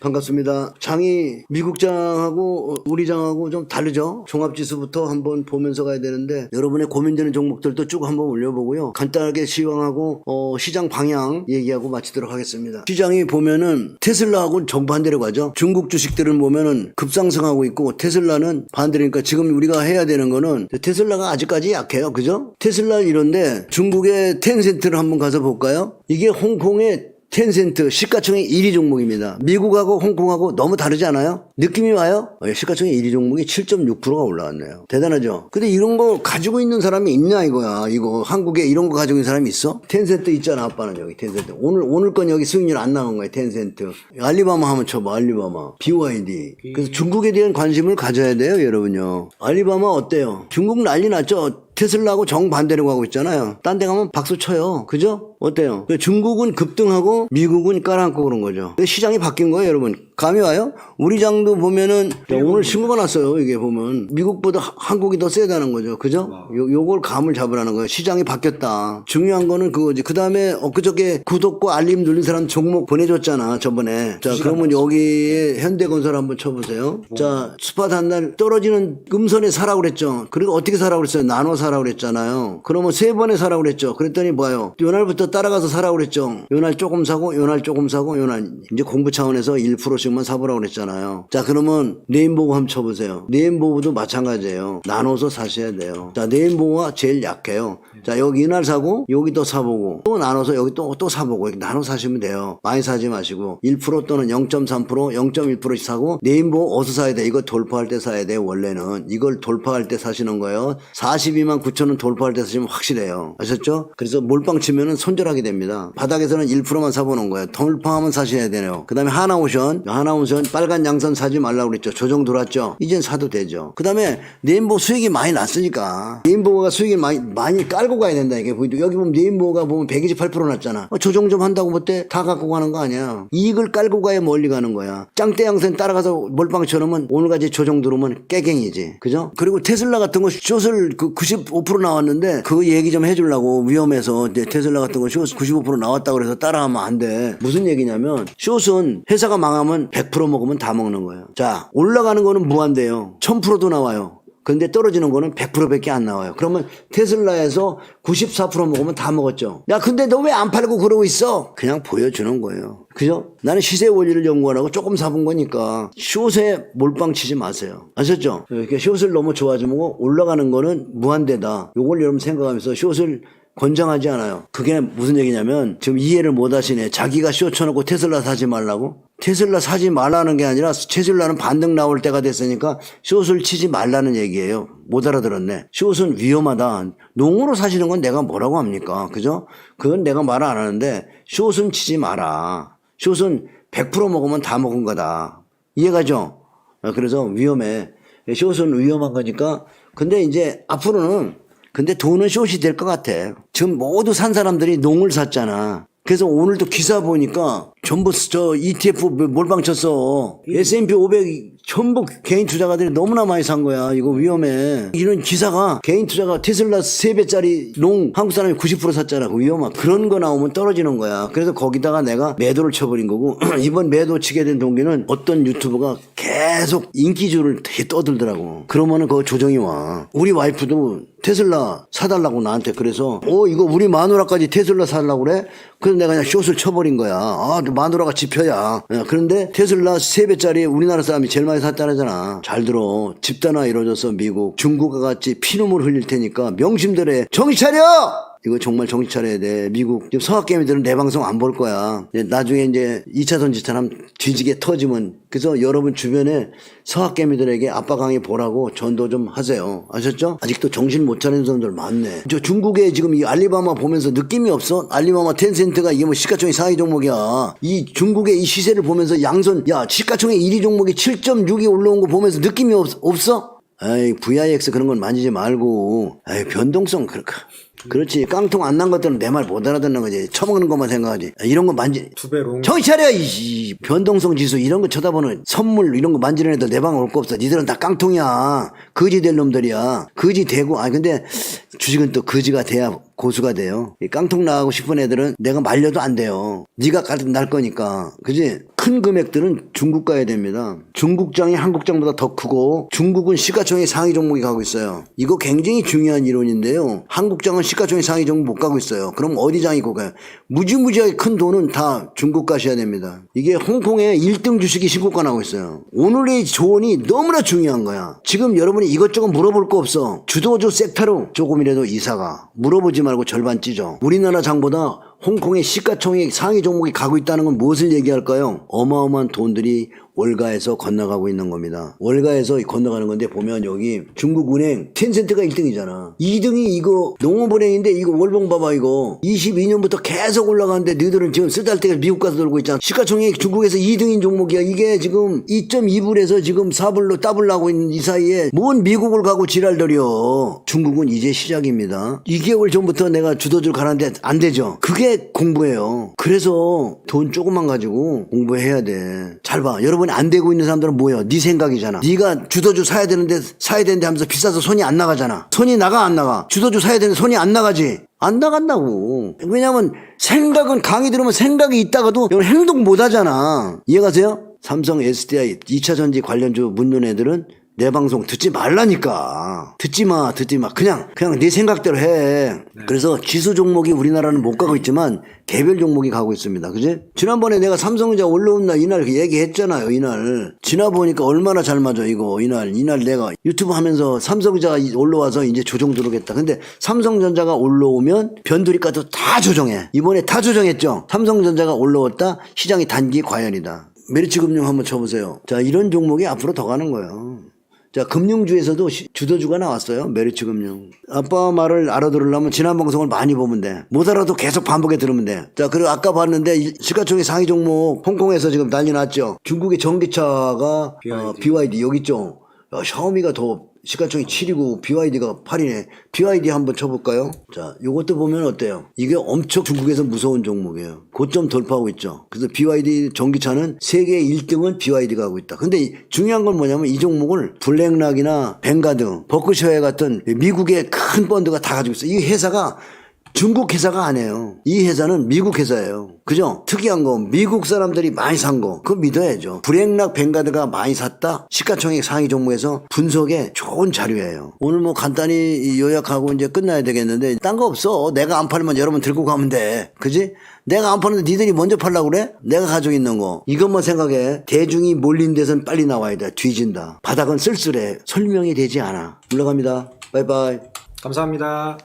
반갑습니다. 장이 미국 장하고 우리 장하고 좀 다르죠? 종합 지수부터 한번 보면서 가야 되는데 여러분의 고민되는 종목들도 쭉 한번 올려보고요. 간단하게 시황하고 어, 시장 방향 얘기하고 마치도록 하겠습니다. 시장이 보면은 테슬라하고 정반대로 가죠. 중국 주식들은 보면은 급상승하고 있고 테슬라는 반대니까 지금 우리가 해야 되는 거는 테슬라가 아직까지 약해요. 그죠? 테슬라 이런데 중국의 텐센트를 한번 가서 볼까요? 이게 홍콩의 텐센트 시가총액 1위 종목입니다. 미국하고 홍콩하고 너무 다르지 않아요? 느낌이 와요? 어, 시가총액 1위 종목이 7.6%가 올라왔네요. 대단하죠? 근데 이런 거 가지고 있는 사람이 있냐 이거야. 이거 한국에 이런 거 가지고 있는 사람이 있어? 텐센트 있잖아 아빠는 여기 텐센트. 오늘 오늘 건 여기 수익률 안 나온 거야 텐센트. 알리바마 한번 쳐봐 알리바마. BYD. 그래서 중국에 대한 관심을 가져야 돼요 여러분요. 알리바마 어때요? 중국 난리 났죠? 테슬라하고 정반대로 가고 있잖아요. 딴 데 가면 박수 쳐요. 그죠? 어때요? 중국은 급등하고 미국은 깔아앉고 그런 거죠. 시장이 바뀐 거예요, 여러분. 감이 와요? 우리 장도 보면은 야, 오늘 신고가 났어요. 이게 보면 미국보다 하- 한국이 더 세다는 거죠. 그죠? 요, 요걸 감을 잡으라는 거예요. 시장이 바뀌었다. 중요한 거는 그거지. 그 다음에 엊그저께 구독과 알림 눌린 사람 종목 보내줬잖아. 저번에. 자, 그러면 여기에 현대건설 한번 쳐보세요. 자, 스팟 한 날 떨어지는 음선에 사라고 그랬죠. 그리고 어떻게 사라고 그랬어요? 나눠 사라고 그랬잖아요. 그러면 세 번에 사라고 그랬죠. 그랬더니 뭐예요? 요날부터 따라가서 사라고 그랬죠. 요날 조금 사고, 요날 조금 사고, 요날 이제 공부 차원에서 1%씩 만 사보라고 그랬잖아요. 자, 그러면 네임보고 한번 쳐보세요. 네임보고도 마찬가지예요. 나눠서 사셔야 돼요. 자, 네임보고가 제일 약해요. 자, 여기 이날 사고, 여기 또 사보고, 또 나눠서 여기 또, 또 사보고, 이렇게 나눠 사시면 돼요. 많이 사지 마시고, 1% 또는 0.3%, 0.1%씩 사고, 네임보고 어디서 사야 돼? 이거 돌파할 때 사야 돼, 원래는. 이걸 돌파할 때 사시는 거예요. 42만 9천원 돌파할 때 사시면 확실해요. 아셨죠? 그래서 몰빵 치면은 손절하게 됩니다. 바닥에서는 1%만 사보는 거예요. 돌파하면 사셔야 돼요. 그 다음에 하나오션, 하나 오션 빨간 양선 사지 말라고 그랬죠. 조정 들어왔죠. 이젠 사도 되죠. 그 다음에 네임보 수익이 많이 났으니까 네임보가 수익이 많이, 많이 깔고 가야 된다. 이게 보이죠. 여기 보면 네임보가 보면 128% 났잖아. 어, 조정 좀 한다고 볼때다 갖고 가는 거 아니야. 이익을 깔고 가야 멀리 가는 거야. 짱대 양선 따라가서 몰빵 쳐놓으면 오늘까지 조정 들어오면 깨갱이지. 그죠? 그리고 테슬라 같은 거 숏을 그 95% 나왔는데 그 얘기 좀 해주려고 위험해서 테슬라 같은 거 숏 95% 나왔다 그래서 따라하면 안 돼. 무슨 얘기냐면 숏은 회사가 망하면 100% 먹으면 다 먹는 거예요. 자 올라가는 거는 무한대요. 1000%도 나와요. 근데 떨어지는 거는 100%밖에 안 나와요. 그러면 테슬라에서 94% 먹으면 다 먹었죠. 야, 근데 너 왜 안 팔고 그러고 있어? 그냥 보여주는 거예요. 그죠? 나는 시세 원리를 연구하라고 조금 사본 거니까 숏에 몰빵 치지 마세요. 아셨죠? 이렇게 숏을 너무 좋아지면 올라가는 거는 무한대다. 요걸 여러분 생각하면서 숏을 권장하지 않아요. 그게 무슨 얘기냐면 지금 이해를 못 하시네. 자기가 쇼 쳐놓고 테슬라 사지 말라고? 테슬라 사지 말라는 게 아니라 테슬라는 반등 나올 때가 됐으니까 숏을 치지 말라는 얘기예요. 못 알아들었네. 숏은 위험하다. 농으로 사시는 건 내가 뭐라고 합니까? 그죠? 그건 내가 말 안 하는데 숏은 치지 마라. 숏은 100% 먹으면 다 먹은 거다. 이해가죠? 아, 그래서 위험해. 숏은 위험한 거니까. 근데 이제 앞으로는 근데 돈은 숏이 될 것 같아. 지금 모두 산 사람들이 농을 샀잖아. 그래서 오늘도 기사 보니까 전부 저 ETF 몰빵 쳤어. S&P 500 전부 개인 투자가들이 너무나 많이 산 거야. 이거 위험해. 이런 기사가 개인 투자가 테슬라 3배짜리 농 한국 사람이 90% 샀잖아. 그 위험한. 그런 거 나오면 떨어지는 거야. 그래서 거기다가 내가 매도를 쳐버린 거고 이번 매도 치게 된 동기는 어떤 유튜버가 계속 인기주를 되게 떠들더라고. 그러면은 그거 조정이 와. 우리 와이프도 테슬라 사달라고 나한테 그래서 어 이거 우리 마누라까지 테슬라 사려고 그래? 그래서 내가 그냥 숏을 쳐버린 거야. 아 마누라가 지표야. 예, 그런데 테슬라 3배짜리 우리나라 사람이 제일 많이 샀다잖아. 잘 들어. 집단화 이루어져서 미국 중국과 같이 피눈물 흘릴 테니까 명심들에 정신 차려! 이거 정말 정신 차려야 돼. 미국 지금 서학개미들은 내 방송 안 볼 거야. 나중에 이제 2차 전지처럼 뒤지게 터지면 그래서 여러분 주변에 서학개미들에게 아빠 강의 보라고 전도 좀 하세요. 아셨죠? 아직도 정신 못 차리는 사람들 많네. 저 중국에 지금 이 알리바마 보면서 느낌이 없어? 알리바마 텐센트가 이게 뭐 시가총액 4위 종목이야. 이 중국의 이 시세를 보면서 양손 야 시가총액 1위 종목이 7.6이 올라온 거 보면서 느낌이 없, 없어? 아이 VIX 그런 건 만지지 말고 아이 변동성 그렇게 그렇지. 깡통 안 난 것들은 내 말 못 알아듣는 거지. 처먹는 것만 생각하지. 아, 이런 거 만지. 두 배로 정신 차려 이, 이 변동성 지수. 이런 거 쳐다보는 선물 이런 거 만지는 애들 내 방에 올거 없어. 니들은 다 깡통이야. 거지 될 놈들이야. 거지 되고. 아 근데 주식은 또 거지가 돼야 고수가 돼요. 이 깡통 나가고 싶은 애들은 내가 말려도 안 돼요. 네가 가득 날 거니까. 그지? 큰 금액들은 중국 가야 됩니다. 중국장이 한국장보다 더 크고 중국은 시가총액 상위 종목이 가고 있어요. 이거 굉장히 중요한 이론인데요. 한국장은 시가총액 상위 종목 못 가고 있어요. 그럼 어디 장이 고가요? 무지무지하게 큰 돈은 다 중국 가셔야 됩니다. 이게 홍콩의 1등 주식이 신고가 나고 있어요. 오늘의 조언이 너무나 중요한 거야. 지금 여러분이 이것저것 물어볼 거 없어. 주도주 섹터로 조금 이라도 이사가. 물어보지 말고 절반 찢어. 우리나라 장보다 홍콩의 시가총액 상위 종목이 가고 있다는 건 무엇을 얘기할까요? 어마어마한 돈들이 월가에서 건너가고 있는 겁니다. 월가에서 건너가는 건데 보면 여기 중국은행 텐센트가 1등이잖아. 2등이 이거 농업은행인데 이거 월봉 봐봐 이거 22년부터 계속 올라가는데 너희들은 지금 쓰잘데가 미국 가서 놀고 있잖아. 시가총액 중국에서 2등인 종목이야. 이게 지금 2.2불에서 지금 4불로 따블나고 있는 이 사이에 뭔 미국을 가고 지랄들여. 중국은 이제 시작입니다. 2개월 전부터 내가 주도주를 가는데 안 되죠. 그게 공부예요. 그래서 돈 조금만 가지고 공부해야 돼. 잘 봐. 여러분 이안 되고 있는 사람들은 뭐예요? 네 생각이잖아. 네가 주도주 사야 되는데 사야 되는데 하면서 비싸서 손이 안 나가잖아. 손이 나가 안 나가? 주도주 사야 되는데 손이 안 나가지. 안 나간다고. 왜냐면 생각은 강의 들으면 생각이 있다가도 이건 행동 못 하잖아. 이해가세요? 삼성 SDI 2차 전지 관련주 묻는 애들은 내 방송 듣지 말라니까. 듣지 마, 듣지 마. 그냥, 그냥 네 생각대로 해. 그래서 지수 종목이 우리나라는 못 가고 있지만 개별 종목이 가고 있습니다. 그지? 지난번에 내가 삼성전자 올라온 날 이날 그 얘기했잖아요. 이날. 지나 보니까 얼마나 잘 맞아, 이거. 이날. 이날 내가 유튜브 하면서 삼성전자가 이- 올라와서 이제 조정 들어오겠다. 근데 삼성전자가 올라오면 변두리가도 다 조정해. 이번에 다 조정했죠? 삼성전자가 올라왔다. 시장이 단기 과열이다. 메리츠 금융 한번 쳐보세요. 자, 이런 종목이 앞으로 더 가는 거예요. 자, 금융주에서도 시- 주도주가 나왔어요. 메리츠 금융. 아빠 말을 알아들으려면 지난 방송을 많이 보면 돼. 못 알아도 계속 반복해 들으면 돼. 자, 그리고 아까 봤는데 이 시가총액 상위 종목 홍콩에서 지금 난리 났죠. 중국의 전기차가 어, BYD 여기 있죠. 야, 샤오미가 더 시가총액 7이고 BYD가 8이네. BYD 한번 쳐볼까요? 자, 요것도 보면 어때요? 이게 엄청 중국에서 무서운 종목이에요. 고점 돌파하고 있죠. 그래서 BYD 전기차는 세계 1등은 BYD가 하고 있다. 근데 이- 중요한 건 뭐냐면 이 종목을 블랙락이나 뱅가드, 버크셔에 같은 미국의 큰 펀드가 다 가지고 있어. 이 회사가 중국 회사가 아니에요. 이 회사는 미국 회사예요. 그죠? 특이한 거 미국 사람들이 많이 산 거. 그거 믿어야죠. 브렉락 뱅가드가 많이 샀다. 시가총액 상위 종목에서 분석에 좋은 자료예요. 오늘 뭐 간단히 요약하고 이제 끝나야 되겠는데 딴 거 없어. 내가 안 팔면 여러분 들고 가면 돼. 그지? 내가 안 파는데 니들이 먼저 팔라고 그래? 내가 가지고 있는 거. 이것만 생각해. 대중이 몰린 데선 빨리 나와야 돼. 뒤진다. 바닥은 쓸쓸해. 설명이 되지 않아. 물러갑니다. 바이바이. 감사합니다.